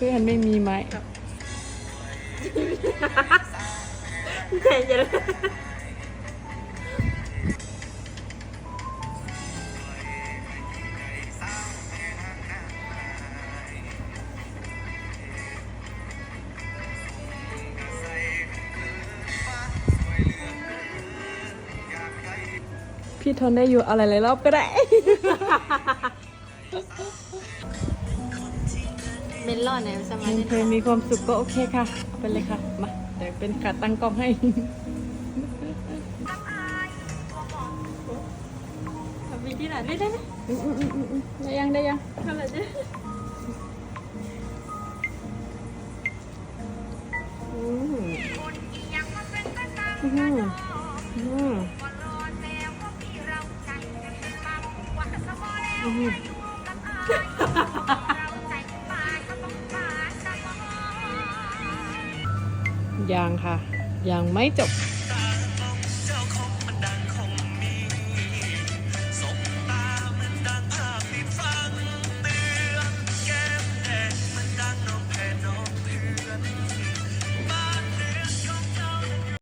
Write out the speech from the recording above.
เพื่อนไม่มีไม้ใจเย็นพี่ทนได้อยู่อะไรหลายรอบก็ได้ เมลอนเนี่ยสมัยยังนี้เคยมีความสุขก็โอเคค่ะเอาไปเลยค่ะ มาเดี๋ยวเป็นขาตั้งกล้องให้ ทำวิธีไหนได้ได้ไหมอืมอืมอืมอืมอืมได้ยังได้ยัง ทำอะไรได้อืมอืมอืมอืม ยังค่ะ ยังไม่จบ